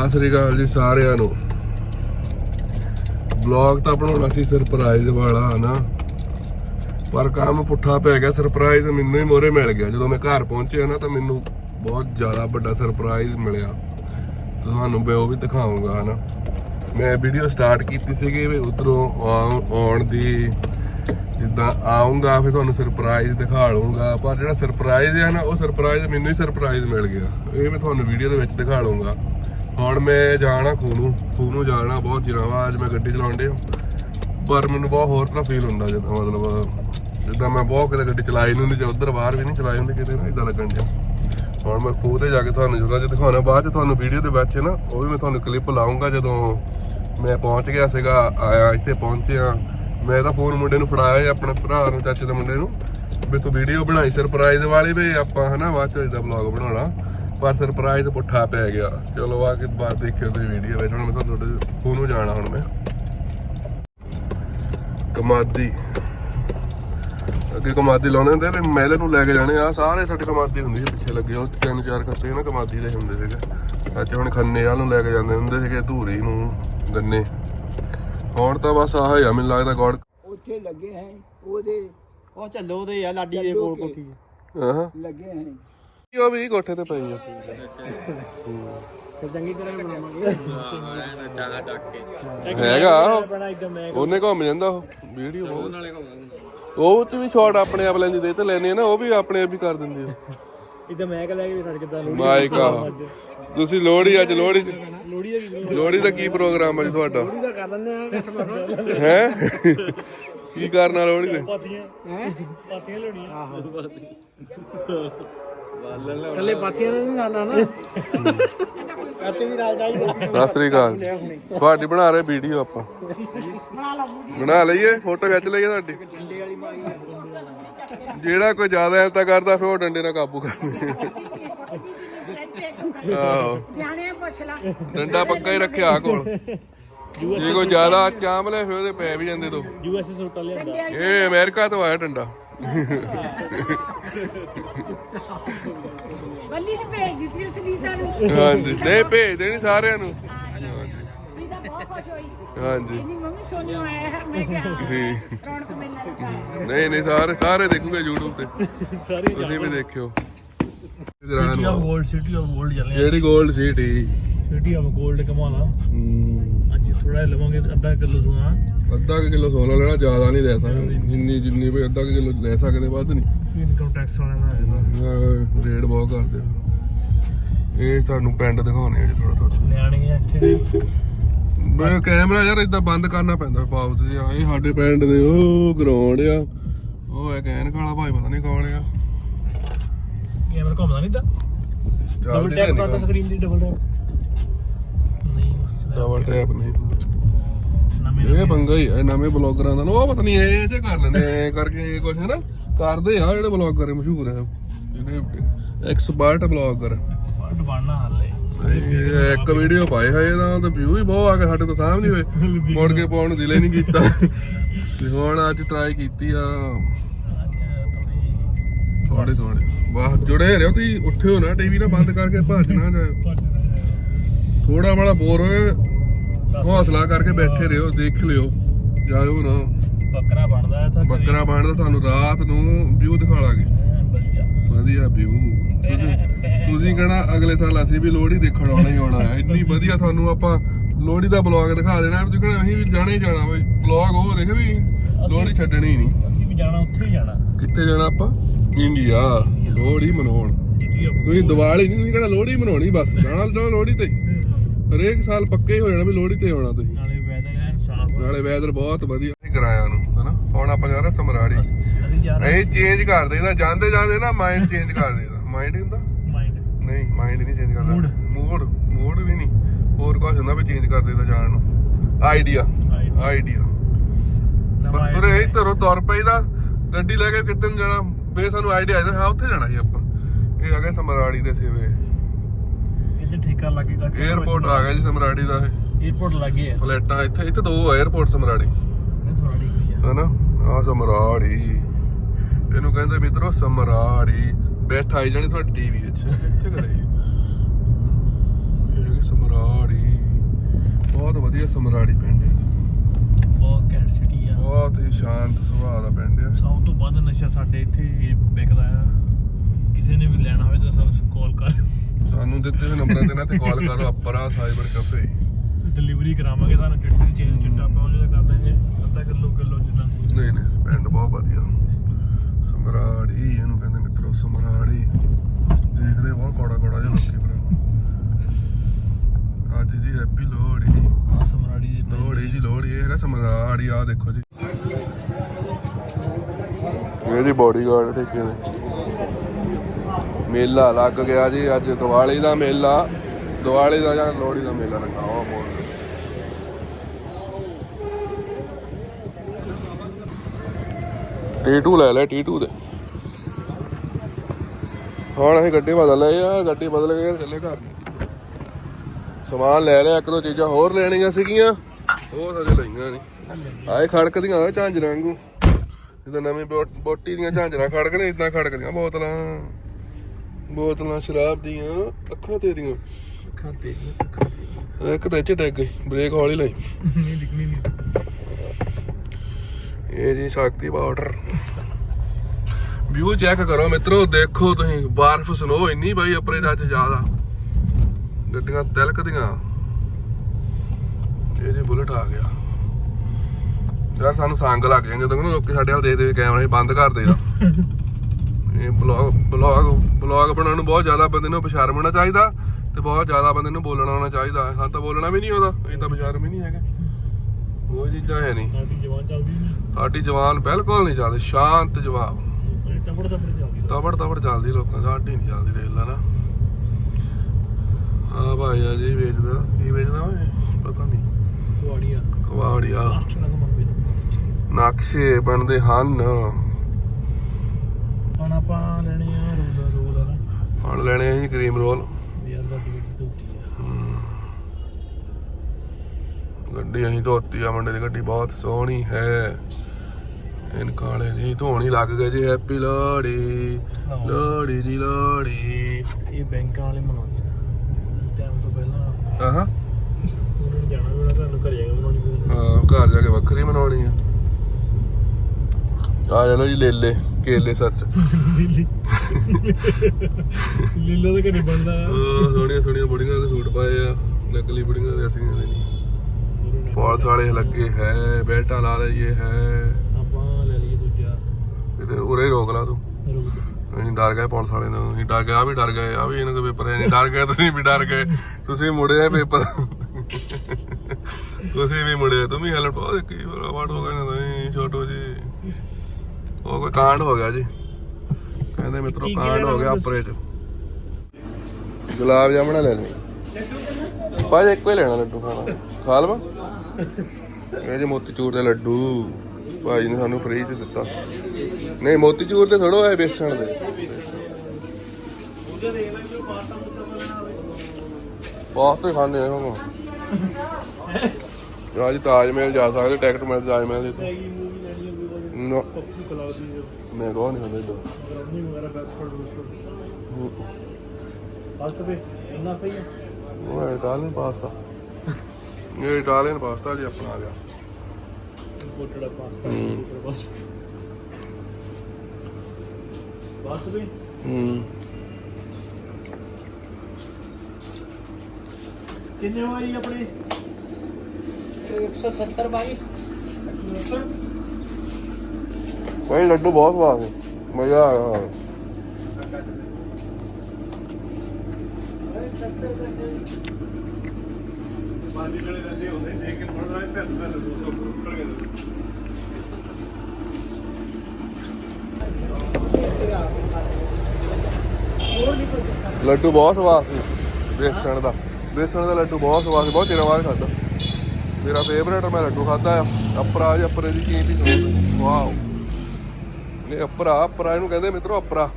ਸਤਿ ਸ੍ਰੀ ਅਕਾਲ ਜੀ ਸਾਰਿਆਂ ਨੂੰ। ਬਲੌਗ ਤਾਂ ਬਣਾਉਣਾ ਸੀ ਸਰਪ੍ਰਾਈਜ਼ ਵਾਲਾ, ਹਨਾ? ਪਰ ਕੰਮ ਪੁੱਠਾ ਪੈ ਗਿਆ ਸਰਪ੍ਰਾਈਜ਼ ਮੈਨੂੰ ਹੀ ਮੋਰੇ ਮਿਲ ਗਿਆ। ਜਦੋਂ ਮੈਂ ਘਰ ਪਹੁੰਚਿਆ ਨਾ, ਤਾਂ ਮੈਨੂੰ ਬਹੁਤ ਜ਼ਿਆਦਾ ਵੱਡਾ ਸਰਪ੍ਰਾਈਜ਼ ਮਿਲਿਆ। ਤੁਹਾਨੂੰ ਮੈਂ ਉਹ ਵੀ ਦਿਖਾਉਂਗਾ ਹਨਾ? ਮੈਂ ਵੀਡੀਓ ਸਟਾਰਟ ਕੀਤੀ ਸੀਗੀ ਵੀ ਉਧਰੋਂ ਆਉਣ ਦੀ, ਜਿੱਦਾਂ ਆਉਂਗਾ ਫਿਰ ਤੁਹਾਨੂੰ ਸਰਪ੍ਰਾਈਜ਼ ਦਿਖਾ ਲਵਾਂਗਾ ਪਰ ਜਿਹੜਾ ਸਰਪ੍ਰਾਈਜ਼ ਹੈ ਨਾ, ਉਹ ਸਰਪ੍ਰਾਈਜ਼ ਮੈਨੂੰ ਹੀ ਸਰਪ੍ਰਾਈਜ਼ ਮਿਲ ਗਿਆ। ਇਹ ਮੈਂ ਤੁਹਾਨੂੰ ਵੀਡੀਓ ਦੇ ਵਿੱਚ ਦਿਖਾ ਲਵਾਂਗਾ ਹੁਣ ਮੈਂ ਜਾਣਾ ਖੂਨੂ ਖੂਨੂ ਜਾਣਾ ਬਹੁਤ ਚਿਰਾਂ ਬਾਅਦ, ਅੱਜ ਮੈਂ ਗੱਡੀ ਚਲਾਉਣ ਡਿਆ। ਪਰ ਮੈਨੂੰ ਬਹੁਤ ਹੋਰ ਤਰ੍ਹਾਂ ਫੀਲ ਹੁੰਦਾ ਜਿੱਦਾਂ, ਮਤਲਬ, ਜਿੱਦਾਂ ਮੈਂ ਬਹੁਤ ਕਿਤੇ ਗੱਡੀ ਚਲਾਈ ਨਹੀਂ ਹੁੰਦੀ ਜਾਂ ਉਧਰ ਬਾਹਰ ਵੀ ਨਹੀਂ ਚਲਾਈ ਹੁੰਦੀ, ਕਿਤੇ ਨਾ ਇਦਾਂ ਲੱਗਣ ਡਿਆ। ਹੁਣ ਮੈਂ ਖੂਹ ਤੇ ਜਾ ਕੇ ਤੁਹਾਨੂੰ ਜਗ੍ਹਾ ਜੇ ਦਿਖਾਉਣਾ, ਬਾਅਦ ਚ ਤੁਹਾਨੂੰ ਵੀਡੀਓ ਦੇ ਵਿੱਚ ਨਾ, ਉਹ ਵੀ ਮੈਂ ਤੁਹਾਨੂੰ ਕਲਿੱਪ ਲਾਉਂਗਾ ਜਦੋਂ ਮੈਂ ਪਹੁੰਚ ਗਿਆ ਸੀਗਾ, ਆਇਆ ਇੱਥੇ ਪਹੁੰਚਿਆ। ਮੈਂ ਤਾਂ ਫੋਨ ਮੁੰਡੇ ਨੂੰ ਫੜਾਇਆ ਆਪਣੇ ਭਰਾ ਨੂੰ, ਚਾਚੇ ਦੇ ਮੁੰਡੇ ਨੂੰ, ਵੀ ਤੂੰ ਵੀਡੀਓ ਬਣਾਈ ਸਰਪ੍ਰਾਈਜ਼ ਵਾਲੀ ਵੀ ਆਪਾਂ ਹਨਾ, ਬਾਅਦ ਚ ਇਹਦਾ ਵਲੌਗ ਬਣਾਉਣਾ। ਪਰ ਸਰਪ੍ਰਾਈਜ਼ ਪੁੱਠਾ ਪੈ ਗਿਆ। ਚਲੋ ਆ ਕੇ ਬਾਅਦ ਦੇਖਿਓ ਤੁਸੀਂ ਵੀਡੀਓ ਵਿੱਚ। ਹੁਣ ਮੈਂ ਤੁਹਾਨੂੰ ਤੁਹਾਡੇ ਫੋਨ ਨੂੰ ਜਾਣਾ ਹੁਣ ਮੈਂ। ਕਮਾਦੀ। ਅੱਗੇ ਕਮਾਦੀ ਲਾਉਣੇ ਹੁੰਦੇ ਤੇ ਮਹਿਲੇ ਨੂੰ ਲੈ ਕੇ ਜਾਣੇ ਆ। ਸਾਰੇ ਸਾਡੇ ਕਮਾਦੀ ਹੁੰਦੀ ਸੀ ਪਿੱਛੇ ਲੱਗੇ ਉਹ ਤਿੰਨ ਚਾਰ ਕੱਤੇ ਨਾ ਕਮਾਦੀ ਦੇ ਹੁੰਦੇ ਸੀਗੇ। ਅੱਜ ਹੁਣ ਖੰਨੇ ਵਾਲ ਨੂੰ ਲੈ ਕੇ ਜਾਂਦੇ ਹੁੰਦੇ ਸੀਗੇ ਧੂਰੀ ਨੂੰ ਗੰਨੇ। ਹੁਣ ਤਾਂ ਬਸ ਆਹ ਹੀ ਆ ਮੈਨੂੰ ਲੱਗਦਾ ਗੋੜ ਉੱਥੇ ਲੱਗੇ ਹੈ ਉਹਦੇ ਉਹ ਚੱਲੋ ਤੇ ਆ ਲਾਡੀ ਦੇ ਕੋਲ ਕੋਠੀ 'ਚ। ਆਹਾਂ ਲੱਗੇ ਹੈ। ਉਹ ਵੀ ਕੋਠੇ ਤੇ ਪਈ ਆ। ਤੇ ਚੰਗੀ ਤਰ੍ਹਾਂ ਬਣਾਵਾਂਗੇ। ਹੈਗਾ ਉਹ। ਬਣਾ ਇਦਾਂ ਮੈਂ ਉਹਨੇ ਘੁੰਮ ਜਾਂਦਾ ਉਹ ਵੀਡੀਓ ਉਹ। ਚ ਵੀ ਸ਼ਾਟ ਆਪਣੇ ਆਪ ਲੈਂਦੀ ਦੇ ਤੇ ਲੈਣੇ ਨਾ ਉਹ ਵੀ ਆਪਣੇ ਆਪ ਹੀ ਕਰ ਦਿੰਦੀ ਆ। ਇਦਾਂ ਮੈਂ ਕਹ ਲੈ ਕੇ ਸੜ ਕਿਦਾਂ ਲੋੜੀ ਮਾਈਕ ਆ ਤੁਸੀਂ ਲੋਹੜੀ ਅੱਜ ਲੋਹੜੀ ਚ ਲੋੜੀ ਦਾ ਕੀ ਲੋਹੜੀ। ਦਾ ਕੀ ਪ੍ਰੋਗਰਾਮ ਅੱਜ ਤੁਹਾਡਾ? ਦਾ ਕਰ ਲੈਂਦੇ ਆ ਇਕੱਠ ਮਾਰੋ। ਹੈ? ਕੀ ਕਰਨਾ ਲੋਹੜੀ ਦੇ? ਪਾਤੀਆਂ। ਹੈ? ਪਾਤੀਆਂ ਲੋੜੀਆਂ ਆਹੋ। ਕੱਲੇ ਪਾਤੀਆਂ ਨਹੀਂ ਖਾਣਾ ਨਾ। ਕੱਤੇ ਵੀ ਰਾਜ ਚਾਹੀਦਾ ਸਤਿ ਸ੍ਰੀ ਅਕਾਲ। ਤੁਹਾਡੀ ਬਣਾ ਰਹੇ ਵੀਡੀਓ ਆਪਾਂ। ਬਣਾ ਲਈਏ ਫੋਟੋ ਖਿੱਚ ਲਈਏ ਤੁਹਾਡੀ। ਜਿਹੜਾ ਕੋਈ ਜ਼ਿਆਦਾ ਐਤਾ ਕਰਦਾ ਫਿਰ ਉਹ ਡੰਡੇ ਨਾਲ ਕਾਬੂ ਕਰਦੇ ਆਹੋ। ਪੁੱਛ ਲਾ। ਡੰਡਾ ਪੱਕਾ ਹੀ ਰੱਖਿਆ ਕੋਲ। ਜੇ ਕੋਈ ਜ਼ਿਆਦਾ ਚਾਂਬ ਲੈ ਫਿਰ ਉਹਦੇ ਪੈ ਵੀ ਜਾਂਦੇ ਤੋਂ। ਯੂ ਐਸ ਐਸ ਹੋਟਲ ਲਿਆਂਦਾ ਇਹ ਅਮਰੀਕਾ ਤੋਂ ਆਇਆ ਡੰਡਾ ਬੱਲੀ ਨੂੰ ਭੇਜ ਦਿੱਤੀ ਸੁਨੀਤਾ ਨੂੰ ਹਾਂਜੀ ਨਹੀਂ ਭੇਜ ਦੇਣੀ ਸਾਰਿਆਂ ਨੂੰ। ਸੁਨੀਤਾ ਬਹੁਤ ਖੁਸ਼ ਹੋਈ। ਹਾਂਜੀ। ਇੰਨੀ ਮੰਮੀ ਸੋਨੀਆ ਆਇਆ ਹੈ ਮੈਂ ਕਿਹਾ ਠੀਕ। ਰੌਣਕ ਮੇਲਾ ਲੱਗਾ ਹੈ। ਨਹੀਂ ਨਹੀਂ ਸਾਰੇ ਸਾਰੇ ਦੇਖੂਗੇ YouTube ਤੇ। ਸਾਰੀ ਤੁਸੀਂ ਵੀ ਦੇਖਿਓ। City of gold city of gold ਚੱਲੇ ਜਿਹੜੀ 골ਡ ਸੀਟੀ ਸਿਟੀ ਆਫ ਗੋਲਡ ਕਮਾਣਾ ਅੱਜ ਥੋੜਾ ਲਵਾਂਗੇ ਅੱਧਾ ਕਿਲੋ ਸੋਨਾ। ਅੱਧਾ ਕਿਲੋ ਸੋਨਾ ਲੈਣਾ ਜ਼ਿਆਦਾ ਨਹੀਂ ਲੈ ਸਕਦੇ। ਜਿੰਨੀ ਜਿੰਨੀ ਵੀ ਅੱਧਾ ਕਿਲੋ ਲੈ ਸਕਦੇ ਵੱਧ ਨਹੀਂ। ਇਨਕਮ ਟੈਕਸ ਵਾਲਾ ਨਾ ਹੈਗਾ ਅਹ ਰੇਟ ਬਹੁਤ ਕਰਦੇ ਆ। ਇਹ ਤੁਹਾਨੂੰ ਪਿੰਡ ਦਿਖਾਉਣੇ ਆ ਜੀ ਥੋੜਾ ਥੋੜਾ ਨਿਆਣੇ ਇੱਥੇ ਦੇ। ਮੈਂ ਕੈਮਰਾ ਯਾਰ ਇਦਾਂ ਬੰਦ ਕਰਨਾ ਪੈਂਦਾ ਪਾਉ ਤੁਸੀਂ ਆ ਇਹ ਸਾਡੇ ਪਿੰਡ ਦੇ ਉਹ ਗਰਾਊਂਡ ਆ। ਉਹ ਹੈ ਕੈਨ ਕਾਲਾ ਭਾਈ ਪਤਾ ਨਹੀਂ ਕੌਣ ਆ। ਕੈਮਰਾ ਘੁੰਮਦਾ ਨਹੀਂ ਤਾਂ ਡਬਲ ਚੱਲਦੀ ਟੈਪ ਕਰਦਾ ਨਹੀਂ ਸਕਰੀਨ ਦੀ ਡਬਲ ਟੈਪ ਡਬਲ ਟੈਪ ਨਹੀਂ ਨਵੇਂ ਇਹ ਪੰਗਾ ਹੀ ਹੈ ਨਵੇਂ ਬਲੌਗਰਾਂ ਦਾ ਨਾ ਉਹ ਪਤਾ ਨਹੀਂ ਇਹ ਜੇ ਕਰ ਲੈਂਦੇ ਐ ਕਰਕੇ ਕੁਝ ਹੈ ਨਾ ਕਰਦੇ ਆ ਜਿਹੜੇ ਬਲੌਗਰ ਮਸ਼ਹੂਰ ਹੈ ਜਿਹੜੇ ਐਕਸਪਰਟ ਬਲੌਗਰ। ਬਣਨਾ ਹਾਲੇ। ਇੱਕ ਵੀਡੀਓ ਪਾਏ ਹੋਏ ਦਾ ਤੇ ਵਿਊ ਹੀ ਬਹੁਤ ਆ ਕੇ ਸਾਡੇ ਤੋਂ ਸਾਹਮਣੇ ਹੋਏ। ਮੁੜ ਕੇ ਪਾਉਣ ਨੂੰ ਦਿਲੇ ਨਹੀਂ ਕੀਤਾ। ਤੇ ਹੁਣ ਅੱਜ ਟਰਾਈ ਕੀਤੀ ਆ। ਥੋੜੇ ਥੋੜੇ ਵਾਹ ਜੁੜੇ ਰਹੋ ਤੁਸੀਂ ਉੱਠਿਓ ਨਾ ਟੀਵੀ ਨਾ ਬੰਦ ਕਰਕੇ ਭੱਜ ਨਾ ਜਾਇਓ। ਥੋੜਾ ਬੜਾ ਬੋਰ ਹੋਏ ਹੌਸਲਾ ਕਰਕੇ ਬੈਠੇ ਰਹੋ ਦੇਖ ਲਿਓ ਜਾਇਓ ਨਾ। ਬੱਕਰਾ ਬਣਦਾ ਇੱਥੇ ਬੱਕਰਾ ਬਣਦਾ ਤੁਹਾਨੂੰ ਰਾਤ ਨੂੰ ਵਿਊ ਦਿਖਾ ਲਾਂਗੇ। ਵਧੀਆ। ਵਧੀਆ ਵਿਊ ਤੁਸੀਂ ਕਹਣਾ ਅਗਲੇ ਸਾਲ ਅਸੀਂ ਵੀ ਲੋਹੜੀ ਦੇਖਣ ਆਉਣਾ ਹੀ ਆਉਣਾ ਹੈ। ਇੰਨੀ ਵਧੀਆ ਤੁਹਾਨੂੰ ਆਪਾਂ ਲੋਹੜੀ ਦਾ ਬਲੌਗ ਦਿਖਾ ਦੇਣਾ ਤੁਸੀਂ ਕਹਣਾ ਅਸੀਂ ਵੀ ਜਾਣਾ ਹੀ ਜਾਣਾ ਬਈ ਬਲੌਗ ਉਹ ਦੇਖ ਵੀ ਲੋਹੜੀ ਛੱਡਣੀ ਨਹੀਂ। ਅਸੀਂ ਵੀ ਜਾਣਾ ਉੱਥੇ ਹੀ ਜਾਣਾ। ਕਿੱਥੇ ਜਾਣਾ ਆਪਾਂ? ਇੰਡੀਆ ਲੋਹੜੀ ਮਨਾਉਣ। ਤੁਸੀਂ ਦੀਵਾਲੀ ਨਹੀਂ ਤੁਸੀਂ ਕਹਣਾ ਲੋਹੜੀ ਮਨਾਉਣੀ ਬਸ ਜਾਣਾ ਲੋਹੜੀ ਤੇ। ਹਰੇਕ ਸਾਲ ਪੱਕੇ ਹੀ ਹੋ ਜਾਣਾ ਵੀ ਲੋਹੜੀ ਤੇ ਆਉਣਾ ਤੁਸੀਂ। ਨਾਲੇ ਵੈਦਰ ਐਨ ਸਾਫ਼ ਨਾਲੇ ਵੈਦਰ ਬਹੁਤ ਵਧੀਆ। ਕਿਰਾਇਆ ਨੂੰ ਹਨਾ? ਹੁਣ ਆਪਾਂ ਜਾ ਰਹੇ ਸਮਰਾੜੀ। ਅਸੀਂ ਚੇਂਜ ਕਰ ਦੇਦਾ ਜਾਂਦੇ ਜਾਂਦੇ ਨਾ ਮਾਈਂਡ ਚੇਂਜ ਕਰ ਦੇਦਾ ਮਾਈਂਡ ਹੁੰਦਾ? ਮਾਈਂਡ ਨਹੀਂ ਮਾਈਂਡ ਨਹੀਂ ਚੇਂਜ ਕਰਦਾ. ਮੂਡ ਮੂਡ ਵੀ ਨਹੀਂ। ਹੋਰ ਕੁਝ ਹੁੰਦਾ ਵੀ ਚੇਂਜ ਕਰ ਦੇਦਾ ਜਾਣ ਨੂੰ। ਆਈਡੀਆ ਆਈਡੀਆ ਬਸ ਤੁਰੇ ਹੀ ਤਰੋ ਤੁਰ ਪਈਦਾ। ਗੱਡੀ ਲੈ ਕੇ ਕਿੱਦਣ ਜਾਣਾ। ਬੇ ਸਾਨੂੰ ਆਈਡੀਆ ਆਇਆ ਹਾਂ ਉੱਥੇ ਜਾਣਾ ਸੀ ਆਪਾਂ। ਇਹ ਆ ਗਏ ਸਮਰਾੜੀ ਦੇ ਸੇਵੇ। ਚ ਆ ਗਿਆ ਜੀ ਸਮਰਾੜੀ ਦਾ ਇਹ। 에어ਪੋਰਟ ਲੱਗੇ ਆ। ਫਲੈਟਾਂ ਇੱਥੇ ਇੱਥੇ ਦੋ 에어ਪੋਰਟ ਸਮਰਾੜੀ ਨਹੀਂ ਸੋਣੀ ਆ। ਸਮਰਾੜੀ। ਇਹਨੂੰ ਕਹਿੰਦੇ ਮਿੱਤਰੋ ਸਮਰਾੜੀ। ਬੈਠ ਆਈ ਜਾਣੀ ਤੁਹਾਡੀ ਟੀਵੀ ਵਿੱਚ। ਬਹੁਤ ਵਧੀਆ ਸਮਰਾੜੀ ਪਿੰਡ ਹੈ ਬਹੁਤ ਘੈਂਟ ਸਿਟੀ ਆ। ਬਹੁਤ ਹੀ ਸ਼ਾਂਤ ਸੁਭਾਅ ਦਾ ਪਿੰਡ ਹੈ। ਸਭ ਤੋਂ ਵੱਧ ਨਸ਼ਾ ਸਾਡੇ ਇੱਥੇ ਵਿਕਦਾ ਆ। ਕਿਸੇ ਨੇ ਵੀ ਲੈਣਾ ਹੋਵੇ ਤਾਂ ਸਾਨੂੰ ਕਾਲ ਕਰ। ਸਾਨੂੰ ਦਿੱਤੇ ਹੋਏ ਨੰਬਰਾਂ ਤੇ ਨਾ ਤੇ ਕਾਲ ਕਰੋ ਅਪਰਾ ਸਾਈਬਰ ਕੈਫੇ ਡਿਲੀਵਰੀ ਕਰਾਵਾਂਗੇ ਤੁਹਾਨੂੰ ਚਿੱਟੇ ਚੇਂਜ ਚਿੱਟਾ ਪਹੁੰਚ ਜਾ ਕਰ ਦਾਂਗੇ ਅੱਧਾ ਕਿਲੋ ਕਿਲੋ ਜਿੱਦਾਂ ਨਹੀਂ ਨਹੀਂ ਪਿੰਡ ਬਹੁਤ ਵਧੀਆ। ਸਮਰਾੜੀ ਇਹਨੂੰ ਕਹਿੰਦੇ ਮਿੱਤਰੋ ਸਮਰਾੜੀ। ਦੇਖਦੇ ਬਹੁਤ ਕੋੜਾ ਕੋੜਾ ਜਿਹਾ ਲੋਕੀ ਭਰਾ ਅੱਜ ਜੀ ਹੈਪੀ ਲੋਹੜੀ। ਆ ਸਮਰਾੜੀ ਦੀ ਲੋਹੜੀ ਜੀ ਲੋਹੜੀ ਇਹ ਹੈਗਾ ਸਮਰਾੜੀ ਆ ਦੇਖੋ ਜੀ। ਇਹ ਜੀ ਬੋਡੀਗਾਰਡ ਠੇਕੇ ਦੇ ਮੇਲਾ ਲੱਗ ਗਿਆ ਜੀ, ਅੱਜ ਦੀਵਾਲੀ ਦਾ ਮੇਲਾ, ਦੀਵਾਲੀ ਦਾ ਜਾਂ ਲੋਹੜੀ ਦਾ ਮੇਲਾ ਲੱਗਾ, ਉਹ ਬੋਲ T2 ਲੈ ਲੈ T2 ਦੇ। ਹੁਣ ਅਸੀਂ ਗੱਡੀ ਬਦਲ ਲਈ ਆ, ਗੱਡੀ ਬਦਲ ਕੇ ਚੱਲੇ ਘਰ। ਸਮਾਨ ਲੈ ਲਿਆ, ਇੱਕ ਦੋ ਚੀਜ਼ਾਂ ਹੋਰ ਲੈਣੀਆਂ ਸੀਗੀਆਂ ਉਹ ਸਜੇ ਲਈਆਂ ਨਹੀਂ। ਆਏ ਖੜਕਦੀਆਂ ਓਏ ਝਾਂਜਰਾਂ ਵਾਂਗੂ। ਜਿੱਦਾਂ ਨਵੀਂ ਬੋਟੀ ਦੀਆਂ ਝਾਂਜਰਾਂ ਖੜਕਦੇ ਇਦਾਂ ਖੜਕਦੀਆਂ ਬੋਤਲਾਂ। ਬੋਤਲਾਂ ਸ਼ਰਾਬ ਦੀਆਂ ਅੱਖਾਂ ਤੇਰੀਆਂ। ਅੱਖਾਂ ਤੇ ਅੱਖਾਂ ਤੇ ਇੱਕ ਤੇ ਡਿੱਗ ਗਈ ਬ੍ਰੇਕ ਹੌਲੀ ਲਈ। ਨਹੀਂ ਦਿਖਣੀ ਨਹੀਂ। ਇਹ ਜੀ ਸ਼ਕਤੀ ਪਾਊਡਰ ਵਿਊ ਚੈੱਕ ਕਰੋ ਮਿੱਤਰੋ ਦੇਖੋ ਤੁਸੀਂ ਬਰਫ਼ ਸਨੋ ਇੰਨੀ ਉੱਪਰੇ ਦਾ ਅੱਜ ਜ਼ਿਆਦਾ। ਗੱਡੀਆਂ ਤਿਲਕਦੀਆਂ। ਇਹ ਜੀ ਬੁਲਟ ਆ ਗਿਆ। ਯਾਰ ਸਾਨੂੰ ਸੰਗ ਲੱਗ ਜਾਂਦੇ ਜਦੋਂ ਨਾ ਲੋਕੀ ਸਾਡੇ ਵੱਲ ਦੇਖਦੇ ਹੋਏ ਕੈਮਰੇ ਬੰਦ ਕਰ ਦੇਦਾ ਇਹ ਬਲੌਗ ਬਲੌਗ ਬਲੌਗ ਬਣਾਉਣ ਨੂੰ ਬਹੁਤ ਜ਼ਿਆਦਾ ਬੰਦੇ ਨੂੰ ਪਛਾਣ ਹੋਣਾ ਚਾਹੀਦਾ ਤੇ ਬਹੁਤ ਜ਼ਿਆਦਾ ਬੰਦੇ ਨੂੰ ਬੋਲਣਾ ਆਉਣਾ ਚਾਹੀਦਾ। ਹਾਂ ਤਾਂ ਬੋਲਣਾ ਵੀ ਨਹੀਂ ਆਉਂਦਾ ਇਹ ਤਾਂ ਪਛਾਣ ਵੀ ਨਹੀਂ ਹੈਗੇ। ਉਹ ਚੀਜ਼ਾਂ ਹੈ ਨਹੀਂ। ਸਾਡੀ ਜਵਾਨ ਚੱਲਦੀ ਨਹੀਂ। ਸਾਡੀ ਜਵਾਨ ਬਿਲਕੁਲ ਨਹੀਂ ਚੱਲਦੀ ਸ਼ਾਂਤ ਜਵਾਬ। ਤਬੜ ਤਬੜ ਚੱਲਦੀ ਤਬੜ ਤਬੜ ਚੱਲਦੀ ਲੋਕਾਂ ਦੀ ਸਾਡੀ ਨਹੀਂ ਚੱਲਦੀ ਦੇਖ ਲਾ ਨਾ। ਆ ਭਾਈ ਆ ਜੀ ਵੇਚਦਾ ਕੀ ਵੇਚਦਾ ਓਏ? ਪਤਾ ਨਹੀਂ। ਕੁਆੜੀਆਂ। ਵੀ ਨਕਸ਼ੇ ਬਣਦੇ ਹਨ। ਹੁਣ ਆਪਾਂ ਲੈਣੇ ਆ ਹੁਣ ਆ ਜੀ ਕਰੀਮ ਰੋਲ। ਯਾਰ ਦਾ ਦੀ ਟੁੱਟੀ ਆ। ਗੱਡੀ ਅਸੀਂ ਧੋਤੀ ਆ ਮੁੰਡੇ ਦੀ ਗੱਡੀ ਬਹੁਤ ਸੋਹਣੀ ਹੈ। ਇਨ ਕਾਲੇ ਜੀ ਧੋਣੀ ਲੱਗ ਗਏ ਜੀ ਹੈਪੀ ਲੋਹੜੀ ਲੋਹੜੀ ਜੀ ਲੋਹੜੀ ਇਹ ਬੈਂਕਾਂ ਵਾਲੇ ਮਨਾਉਂਦੇ ਟਾਈਮ ਤੋਂ ਪਹਿਲਾਂ ਆਹਾਂ। ਉਹਨਾਂ ਜਾਣਾ ਵੀ ਤੁਹਾਨੂੰ ਘਰੇ ਜਾ ਕੇ ਪਊਗੀ ਹਾਂ ਘਰ ਜਾ ਕੇ ਵੱਖਰੀ ਮਨਾਉਣੀ ਆ। ਆ ਚਲੋ ਜੀ ਲੇਲੇ। ਕੇਲੇ ਸੱਚ। ਲੀਲੀ ਲੀਲਾ ਤਾਂ ਘਰੇ ਬਣਦਾ। ਆ ਉਹ ਸੋਹਣੀਆਂ ਸੋਹਣੀਆਂ ਬੁੜੀਆਂ ਦੇ ਸੂਟ ਪਾਏ ਆ ਨਕਲੀ ਬੁੜੀਆਂ ਦੇ ਦੇ ਨਹੀਂ। ਪੁਲਿਸ ਵਾਲੇ ਲੱਗੇ ਹੈ ਬੈਲਟਾਂ ਲਾ ਲਈਏ ਹੈ। ਆਪਾਂ ਲੈ ਲਈਏ ਦੂਜਾ ਕਿਤੇ ਉਰੇ ਹੀ ਰੋਕ ਲਾ ਤੂੰ। ਰੁਕ ਜਾ ਅਸੀਂ ਡਰ ਗਏ ਪੁਲਿਸ ਵਾਲੇ ਨੂੰ ਅਸੀਂ ਡਰ ਗਏ ਆ ਵੀ ਡਰ ਗਏ ਆ ਵੀ ਇਹਨਾਂ ਦੇ ਪੇਪਰ ਹੈ ਨਹੀਂ। ਡਰ ਗਏ ਤੁਸੀਂ ਵੀ ਡਰ ਗਏ। ਤੁਸੀਂ ਮੁੜੇ ਪੇਪਰ। ਤੁਸੀਂ ਵੀ ਮੁੜੇ ਤੂੰ ਵੀ ਹੈਲਪ ਉਹ ਕੀ ਵਾਟ ਹੋ ਗਏ ਨਾ ਤੁਸੀਂ ਉਹ ਕੋਈ ਕਾਂਡ ਹੋ ਗਿਆ ਜੀ। ਕਹਿੰਦੇ ਮਿੱਤਰੋ ਕਾਂਡ ਹੋ ਗਿਆ? ਆਪਰੇ ਚ। ਗੁਲਾਬ ਜਾਮਣਾ ਲੈ ਲਈ। ਭਾਈ ਇੱਕੋ ਹੀ ਲੈਣਾ ਲੱਡੂ ਖਾਣਾ। ਖਾ ਲਵਾ? ਇਹ ਜੀ ਮੋਤੀਚੂਰ ਦੇ ਲੱਡੂ। ਭਾਈ ਨੇ ਸਾਨੂੰ ਫ੍ਰੀ ਚ ਦਿੱਤਾ। ਨਹੀਂ ਮੋਤੀਚੂਰ ਤੇ ਥੋੜੋ ਹੈ ਬੇਸਣ ਦੇ। ਪਾਸਤੇ ਖਾਂਦੇ ਆ ਹੁਣ ਅੱਜ ਤਾਜ ਮਹਿਲ ਜਾ ਸਕਦੇ ਟਿਕਟ ਮਿਲ ਤਾਜ ਮਹਿਲ ਦੀ ਹੈ। ਮੈਂ ਕਹੋ ਨਹੀਂ ਹੁੰਦਾ ਇਦਾਂ ਬਰਾਉਨੀ ਵਗੈਰਾ ਬੈਸਟ ਫੂਡ ਰੋਸਟ ਬਸ ਵੇ ਇੰਨਾ ਪਈ ਆ ਉਹ ਇਟਾਲੀਅਨ ਪਾਸਤਾ। ਇਹ ਇਟਾਲੀਅਨ ਪਾਸਤਾ ਜੀ ਆਪਣਾ ਆ ਗਿਆ। ਕੋਟੜਾ ਪਾਸਤਾ ਹੂੰ। ਬਸ। ਵੇ? ਹੂੰ। ਕਿੰਨੇ ਹੋਈ ਆਪਣੇ? 170 ਬਾਈ। ਭਾਈ ਲੱਡੂ ਬਹੁਤ ਸਵਾਦ ਹੈ ਮਜ਼ਾ ਆ ਗਿਆ। ਲੱਡੂ ਬਹੁਤ ਸਵਾਦ ਸੀ। ਬੇਸਣ ਦਾ। ਬੇਸਣ ਦਾ ਲੱਡੂ ਬਹੁਤ ਸਵਾਦ ਸੀ। ਬਹੁਤ ਚਿਰ ਬਾਅਦ ਖਾਦਾ ਮੇਰਾ ਫੇਵਰੇਟ ਮੈਂ ਲੱਡੂ ਖਾਦਾ ਆ। ਅਪਰਾ ਜੀ ਅਪਰੇ ਦੀ ਚੀਜ਼ ਹੀ ਸੁਣੋ ਵਾਓ। ਇਹ ਅਪਰਾ ਅਪਰਾ, ਇਹਨੂੰ ਕਹਿੰਦੇ ਮਿੱਤਰੋ ਅਪਰਾ।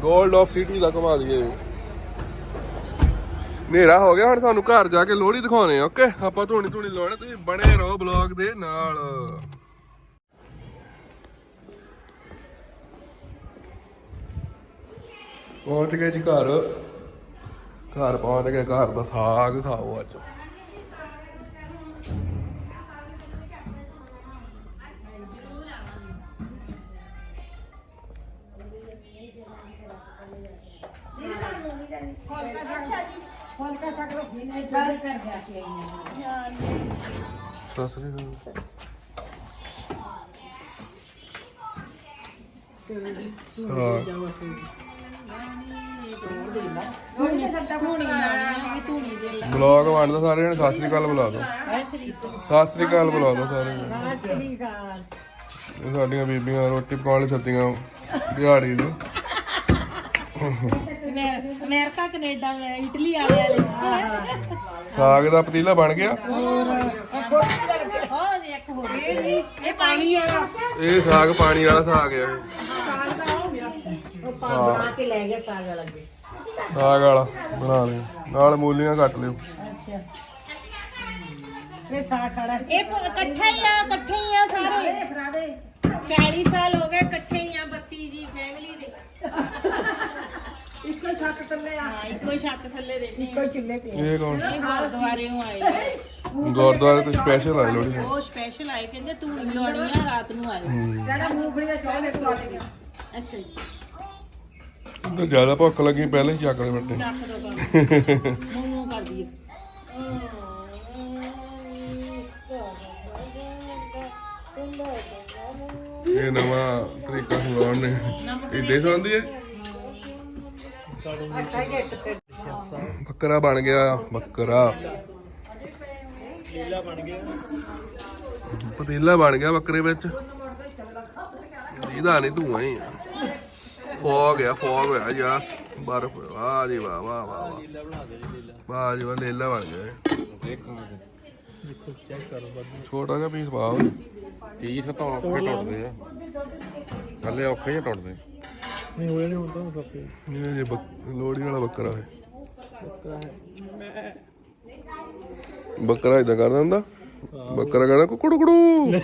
ਗੋਲਡ ਆਫ ਸਿਟੀ ਦਾ ਕਮਾ ਦਈਏ। ਹਨੇਰਾ ਹੋ ਗਿਆ ਹੁਣ ਤੁਹਾਨੂੰ ਘਰ ਜਾ ਕੇ ਲੋਹੜੀ ਦਿਖਾਉਣੇ ਆ ਓਕੇ ਆਪਾਂ ਧੂਣੀ ਧੂਣੀ ਲਾਉਣੇ, ਤੁਸੀਂ ਬਣੇ ਰਹੋ ਬਲੌਗ ਦੇ ਨਾਲ। ਪਹੁੰਚ ਗਏ ਜੀ ਘਰ। ਘਰ ਪਹੁੰਚ ਗਏ, ਘਰ ਦਾ ਸਾਗ ਖਾਓ ਅੱਜ। ਸਕਰੋ ਬਸ। ਕਰ ਜਾ ਕੇ ਆਈਆਂ ਸਤਿ ਸ੍ਰੀ ਅਕਾਲ। ਸਾਗ ਧੂਣੀ ਸੱਤਾ ਧੂਣੀ ਲਾਣੀ ਧੂਣੀ ਦੇ ਲਾ ਬਲੌਗ ਬਣਦਾ ਸਾਰੇ ਜਣੇ ਸਤਿ ਸ੍ਰੀ ਅਕਾਲ ਬੁਲਾ ਦੋ ਸਤਿ ਸ੍ਰੀ ਅਕਾਲ ਬੁਲਾ ਦੋ ਸਾਰੇ ਜਣੇ ਸ੍ਰੀ ਅਕਾਲ। ਇਹ ਸਾਡੀਆਂ ਬੀਬੀਆਂ ਰੋਟੀ ਪਕਾਉਣ ਲਈ ਸੱਦੀਆਂ ਦਿਹਾੜੀ ਨੂੰ। ਅਮਰੀਕਾ ਕੈਨੇਡਾ ਇਟਲੀ ਵਾਲੇ ਵਾਲੇ ਸਾਗ ਦਾ ਪਤੀਲਾ ਬਣ ਗਿਆ। ਉਹ ਇੱਕ ਹੋ ਗਈ ਇਹ ਪਾਣੀ ਵਾਲਾ। ਇਹ ਸਾਗ ਪਾਣੀ ਵਾਲਾ ਸਾਗ ਆ ਇਹ। ਬਣਾ ਕੇ ਲੈ ਗਿਆ ਸਾਗ ਵਾਲਾ ਜੀ ਸਾਗ ਵਾਲਾ ਬਣਾ ਲਿਓ। ਨਾਲ ਮੂਲੀਆਂ ਕੱਟ ਲਿਓ। ਅੱਛਾ। ਇਹ ਸਾਗ ਖੜਾ ਇਹ ਪ- ਇਕੱਠੇ ਹੀ ਆ ਇਕੱਠੇ ਹੀ ਆ ਸਾਰੇ। 40 ਸਾਲ ਹੋ ਗਏ ਇਕੱਠੇ ਹੀ ਆ ਬੱਤੀ ਜੀ ਫੈਮਿਲੀ ਦੇ। ਇੱਕੋ ਛੱਤ ਥੱਲੇ ਆ। ਹਾਂ ਇੱਕੋ ਹੀ ਛੱਤ ਥੱਲੇ ਰਹਿੰਦੇ ਆ ਕੋਈ ਚੁੱਲ੍ਹੇ ਤੇ ਇਹ ਕੌਣ? ਇਹ ਗੁਰਦੁਆਰਿਓਂ ਆਏ। ਆ। ਗੁਰਦੁਆਰੇ ਤੋਂ ਸਪੈਸ਼ਲ ਆਏ ਲੋੜੀ ਉਹ ਸਪੈਸ਼ਲ ਆਏ ਕਹਿੰਦੇ ਤੂੰ ਲਾਉਣੀ ਆ ਰਾਤ ਨੂੰ ਆਏ ਜਿਹੜਾ ਮੂੰਗਫਲੀ ਦਾ ਚੌਲ ਇੱਕ ਲਾ ਦੇ ਅੱਛਾ ਜੀ। ਤਾਂ ਜ਼ਿਆਦਾ ਭੁੱਖ ਲੱਗੀ ਪਹਿਲਾਂ ਹੀ ਚੱਕ ਦੇ ਬੱਟੇ ਰੱਖ ਦੋ ਕੰਮ। ਮੂੰਹ ਮੂੰਹ ਕਰ ਦਈਏ। ਇਹ ਨਵਾਂ ਤਰੀਕਾ ਸੁਣਾਉਣ ਨੇ। ਇੱਦੇ ਸੁਣਦੀ ਹੈ? ਬੱਕਰਾ ਬਣ ਗਿਆ, ਬੱਕਰਾ। ਲੀਲਾ ਬਣ ਗਿਆ ਪਤੀਲਾ ਬਣ ਗਿਆ ਬੱਕਰੇ ਵਿੱਚ। ਇਹਦਾ ਨਹੀਂ ਧੂਆਂ ਹੀ ਫੋਗ ਆ, ਫੋਗ ਹੋਇਆ ਯਾਸ ਬਰਫ। ਵਾਹ ਜੀ, ਵਾਹ ਵਾਹ ਵਾਹ ਵਾਹ। ਜੀ, ਵਾਹ ਲੇਲਾ ਬਣ ਗਿਆ ਇਹ। ਦੇਖੋ ਚੈੱਕ ਕਰੋ ਛੋਟਾ ਜਿਹਾ ਪੀਸ ਪਾਓ। ਪੀਸ ਤਾਂ ਔਖੇ ਟੁੱਟਦੇ ਆ। ਥੱਲੇ ਔਖੇ ਹੀ ਟੁੱਟਦੇ। ਨਹੀਂ ਹੋਏ ਨਹੀਂ ਹੁੰਦਾ ਇਹ ਵਾਲਾ ਬੱਕਰਾ ਹੈ। ਬੱਕਰਾ ਇਦਾਂ ਕਰਦਾ ਹੁੰਦਾ? ਬੱਕਰਾ ਕਹਿੰਦਾ ਕੁਕੜੂ ਕੁੜੂ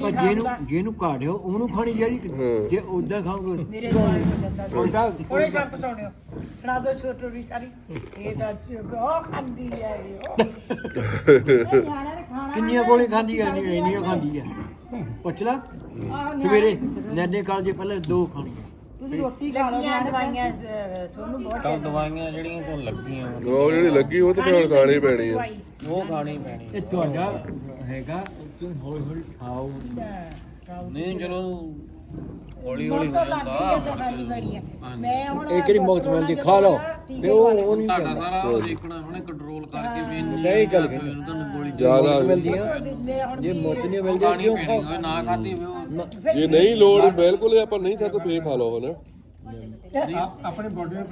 ਪਰ ਜਿਹਨੂੰ ਜਿਹਨੂੰ ਕਾੜਿਓ ਉਹਨੂੰ ਖਾਣੀ ਚਾਹੀਦੀ ਜੇ ਉਦਾਂ ਖਾਓਗੇ ਮੇਰੇ ਉਦਾਂ ਥੋੜੇ ਸੱਪ ਸੋਣਿਓ ਸੁਣਾ ਦੋ ਛੋਟੋਰੀ ਸਾਰੀ। ਇਹ ਤਾਂ ਉਹ ਖਾਂਦੀ ਹੈ ਇਹ ਕਿੰਨੀਆਂ ਗੋਲੀ ਖਾਂਦੀ ਹੈ ਨਹੀਂ ਇੰਨੀਆਂ ਖਾਂਦੀ ਹੈ? ਪੁੱਛ ਲੈ। ਸਵੇਰੇ ਨੈਨੇ ਕਾਲ ਜੇ ਪਹਿਲਾਂ ਦੋ ਖਾਣੀਆਂ। ਤੁਸੀਂ ਰੋਟੀ ਖਾ ਲਓ ਦਵਾਈਆਂ ਸ- ਸੋਨੂੰ ਬਹੁਤ ਤਾਂ ਦਵਾਈਆਂ ਜਿਹੜੀਆਂ ਤੋਂ ਲੱਗੀਆਂ ਉਹ ਜਿਹੜੀ ਲੱਗੀ ਉਹ ਤਾਂ ਫਿਰ ਖਾਣੀ ਪੈਣੀ ਆ। ਉਹ ਖਾਣੀ ਪੈਣੀ ਇਹ ਤੁਹਾਡਾ ਹੈਗਾ ਤੁਸੀਂ ਹੌਲੀ ਹੌਲੀ ਖਾਓ। ਨਹੀਂ ਚਲੋ ਹੌਲੀ ਹੌਲੀ ਹੋ ਜਾਂਦਾ ਮੈਂ ਹੁਣ ਇਹ ਕਿਹੜੀ ਮੁਕਤ ਮਿਲਦੀ ਖਾ ਲਓ। ਤੇ ਉਹ ਉਹ ਨਹੀਂ ਤੁਹਾਡਾ ਸਾਰਾ ਉਹ ਦੇਖਣਾ ਹੁਣੇ ਕੰਟਰੋਲ ਕਰਕੇ ਵੀ ਇੰਨੀ ਸਹੀ ਗੱਲ ਕਹਿੰਦੇ। ਤੁਹਾਨੂੰ ਗੋਲੀ ਜ਼ਿਆਦਾ ਮਿਲਦੀਆਂ ਜੇ ਮੁਕਤ ਨਹੀਂ ਮਿਲਦੀ ਕਿਉਂ ਪੈਣੀ ਖਾਓ ਨਾ ਖਾਦੀ ਵੀ ਉਹ। ਜੇ ਨਹੀਂ ਲੋੜ ਬਿਲਕੁਲ ਆਪਾਂ ਨਹੀਂ ਸਕਦਾ ਫੇਰ ਖਾ ਲਓ ਹਨਾ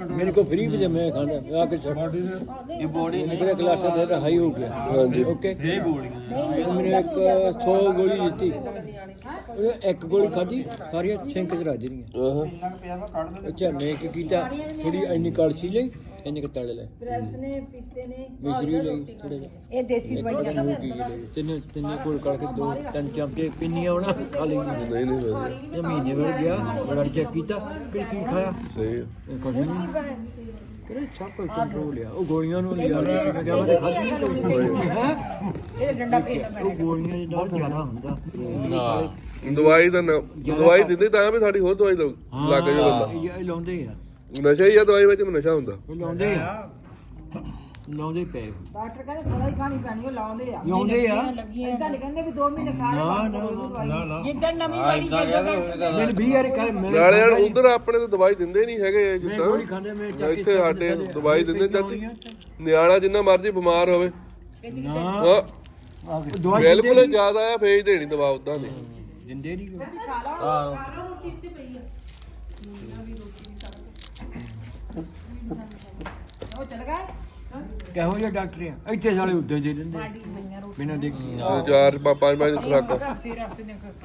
ਮੇਰੇ ਕੋ ਫ੍ਰੀ ਵੀ ਮੈਂ ਖਾਂਦਾ ਆ ਕੇ ਛੱਡ। ਇਹ ਬੋਡੀ ਮੇਰੇ ਕਲਾਸਾਂ ਦੇ ਹਾਈ ਹੋ ਗਿਆ। ਹਾਂਜੀ। ਓਕੇ ਇਹ ਗੋਲੀਆਂ। ਮੈਨੂੰ ਇੱਕ 100 ਗੋਲੀ ਦਿੱਤੀ। ਉਹ ਇੱਕ ਗੋਲੀ ਖਾਧੀ ਸਾਰੀਆਂ ਛਿੰਕ ਚ ਰੱਜ ਰਹੀਆਂ। ਆਹਾਂ। ਅੱਛਾ ਮੈਂ ਕੀ ਕੀਤਾ ਥੋੜੀ ਇੰਨੀ ਕੜਛੀ ਲਈ। ਇੰਨੇ ਕੁ ਤਲੇ ਲੈ। ਪ੍ਰੈਸ ਨੇ ਪੀਤੇ ਨੇ ਮਿਸਰੀ ਲਈ ਥੋੜਾ ਇਹ ਦੇਸੀ ਦਵਾਈ ਇੱਕ ਮੂੰਹ ਕੀ ਲਈ ਤਿੰਨ ਤਿੰਨ ਕੋਲ ਕਰਕੇ ਦੋ ਤਿੰਨ ਚਮਚੇ ਪਿੰਨੀਆਂ ਉਹਨਾਂ ਖਾ ਲਈ। ਨਹੀਂ ਨਹੀਂ ਵਧੀਆ। ਇਹ ਮਹੀਨੇ ਬਾਅਦ ਗਿਆ ਬੜਾ ਚੈੱਕ ਕੀਤਾ ਕਿ ਕੀ ਖਾਇਆ। ਸਹੀ ਕਦੇ ਨਹੀਂ। ਕਿਹੜੇ ਸਭ ਕੁਝ ਕੰਟਰੋਲ ਆ। ਉਹ ਗੋਲੀਆਂ ਨੂੰ ਲਿਆ ਮੈਂ ਕਿਹਾ ਮੈਂ ਖਾਧੀ ਨਹੀਂ ਹੈ? ਇਹ ਡੰਡਾ ਫੇਰਨਾ ਉਹ ਗੋਲੀਆਂ ਦੇ ਨਾਲ ਜ਼ਿਆਦਾ ਹੁੰਦਾ। ਦਵਾਈ ਨਾ- ਦਵਾਈ ਦਿੰਦੇ ਤਾਂ ਵੀ ਸਾਡੀ ਹੋਰ ਦਵਾਈ ਲੱਗ ਲੱਗ ਜਾ ਬੰਦਾ। ਇਹ ਲਾਉਂਦੇ ਆ। ਨਸ਼ਾ ਹੀ ਆ ਦਵਾਈ ਵਿੱਚ ਨਸ਼ਾ ਹੁੰਦਾ। ਉਹ ਲਾਉਂਦੇ ਆ। ਲਾਉਂਦੇ ਪਏ। ਡਾਕਟਰ ਕਹਿੰਦੇ ਸਦਾ ਹੀ ਖਾਣੀ ਪੈਣੀ ਉਹ ਲਾਉਂਦੇ ਆ। ਲਾਉਂਦੇ ਆ। ਇਦਾਂ ਨਹੀਂ ਕਹਿੰਦੇ ਵੀ 2 ਮਹੀਨੇ ਖਾ ਲੈ ਨਾ ਕਰੋ ਦਵਾਈ। ਜਿੱਦਣ ਨਵੀਂ ਬਣੀ ਮੈਨੂੰ 20 ਵਾਰ ਕਹੇ ਮੈਂ ਨਾਲੇ ਯਾਰ ਉਧਰ ਆਪਣੇ ਤਾਂ ਦਵਾਈ ਦਿੰਦੇ ਨਹੀਂ ਹੈਗੇ ਮੈਂ ਜਿੱਦਾਂ। ਮੈਂ ਇੱਥੇ ਸਾਡੇ ਦਵਾਈ ਦਿੰਦੇ ਚਾਚੀ। ਨਿਆਣਾ ਜਿੰਨਾ ਮਰਜ਼ੀ ਬਿਮਾਰ ਹੋਵੇ। ਨਾ। ਦਵਾਈ ਬਿਲਕੁਲ ਜ਼ਿਆਦਾ ਆ ਫੇਜ ਦੇਣੀ ਦਵਾ ਉਦਾਂ ਨਹੀਂ ਦਿੰਦੇ ਨਹੀਂ ਉਹ ਚਲ ਗਿਆ ਕਿਹੋ ਜਿਹਾ ਡਾਕਟਰ ਆ? ਇੱਥੇ ਸਾਲੇ ਉੱਤੇ ਦੇ ਦਿੰਦੇ ਬਿਨਾਂ ਦੇਖੀ। ਚਾਰ ਪਾ- ਪੰਜ ਪੰਜ ਖੁਰਾਕਾਂ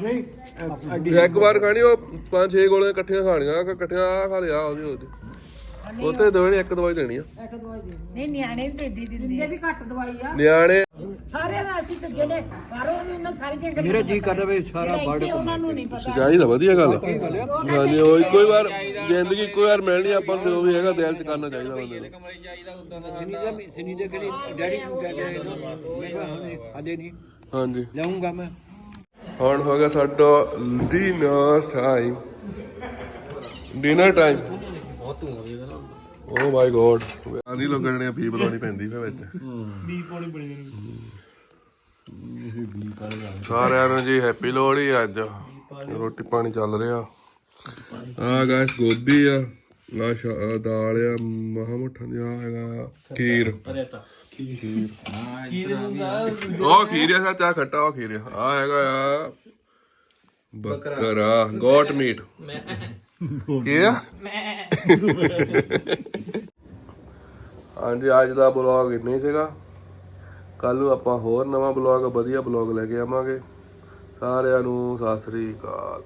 ਨਹੀਂ ਅ- ਅੱਡੀ ਜੇ ਇੱਕ ਵਾਰ ਖਾਣੀ ਉਹ ਪੰਜ ਛੇ ਗੋਲੀਆਂ ਇਕੱਠੀਆਂ ਖਾਣੀਆਂ ਕਿ ਇਕੱਠੀਆਂ ਆ ਖਾ ਲਿਆ ਉਹਦੀ ਉਹਦੀ। ਉੱਥੇ ਦੇਣੀ ਇੱਕ ਦਵਾਈ ਦੇਣੀ ਆ। ਇੱਕ ਦਵਾਈ ਦੇ ਨਹੀਂ ਨਿਆਣੇ ਤੇ ਦੇ ਦਿੰਦੇ ਵੀ ਘੱਟ ਦਵਾਈ ਆ। ਨਿਆਣੇ ਸਾਰਿਆਂ ਦਾ ਅਸੀਂ ਤੇ ਜਿਹੜੇ ਬਾਹਰੋਂ ਵੀ ਉਹਨਾਂ ਸਾਰੀਆਂ ਗੱਲਾਂ ਮੇਰਾ ਜੀ ਕਰਦਾ ਵੀ ਸਾਰਾ ਇੱਥੇ ਬਾੜ ਉਹਨਾਂ ਨੂੰ ਨਹੀਂ ਪਤਾ। ਚਾਹੀਦਾ ਵਧੀਆ ਗੱਲ ਹਾਂਜੀ ਉਹ ਇੱਕੋ ਹੀ ਵਾਰ ਜ਼ਿੰਦਗੀ ਇੱਕੋ ਹੀ ਵਾਰ ਮਿਲਣੀ ਆਪਾਂ ਨੂੰ ਜੋ ਵੀ ਹੈਗਾ ਦਿਲ ਚ ਕਰਨਾ ਚਾਹੀਦਾ ਬੰਦੇ ਨੂੰ। ਕਮਰੇ ਚਾਹੀਦਾ ਉਦਾਂ ਦਾ ਸਨੀ ਦਾ ਸਨੀ ਦੇ ਕਰੀ ਡੈਡੀ ਨੂੰ ਕਿਹਾ ਹਾਂ ਆਦੇ ਨਹੀਂ। ਹਾਂਜੀ। ਲਾਉਂਗਾ ਮੈਂ। ਹੁਣ ਹੋ ਗਿਆ ਸਾਡਾ ਡਿਨਰ ਟਾਈਮ ਡਿਨਰ ਟਾਈਮ ਬਹੁਤ ਦੀ ਗੱਲ ਓ ਮਾਈ ਗੋਡ ਆਂਦੀ ਲੋਕਾਂ ਨੇ ਫੀ ਬਲਾਉਣੀ ਪੈਂਦੀ ਫੇ ਵਿੱਚ। ਵੀ ਪਾਉਣੀ ਬਣੀ ਨੇ ਸਾਰਿਆਂ ਨੂੰ ਜੀ ਹੈਪੀ ਲੋਹੜੀ ਅੱਜ। ਰੋਟੀ ਪਾਣੀ ਚੱਲ ਰਿਹਾ। ਆ ਗਾਇਸ ਗੋਭੀ ਆ ਆ ਆਹ ਦਾਲ ਆ ਮਹਾ ਮੁੱਠਾ ਦੀ ਆ ਹੈਗਾ ਖੀਰ। ਰੇਤਾ ਉਹ ਖੀਰ ਆ ਸੱਚ ਆ ਖੱਟਾ ਉਹ ਖੀਰ ਆ। ਆਹ ਹੈਗਾ ਆ ਬੱਕਰਾ ਗੋਟ ਮੀਟ। ਕੀ ਆ? ਹਾਂਜੀ ਅੱਜ ਦਾ ਬਲੌਗ ਇੰਨਾ ਸੀਗਾ। ਕੱਲ ਨੂੰ ਆਪਾਂ ਹੋਰ ਨਵਾਂ ਬਲੌਗ, ਵਧੀਆ ਬਲੌਗ ਲੈ ਕੇ ਆਵਾਂਗੇ। ਸਾਰਿਆਂ ਨੂੰ ਸਤਿ ਸ੍ਰੀ ਅਕਾਲ।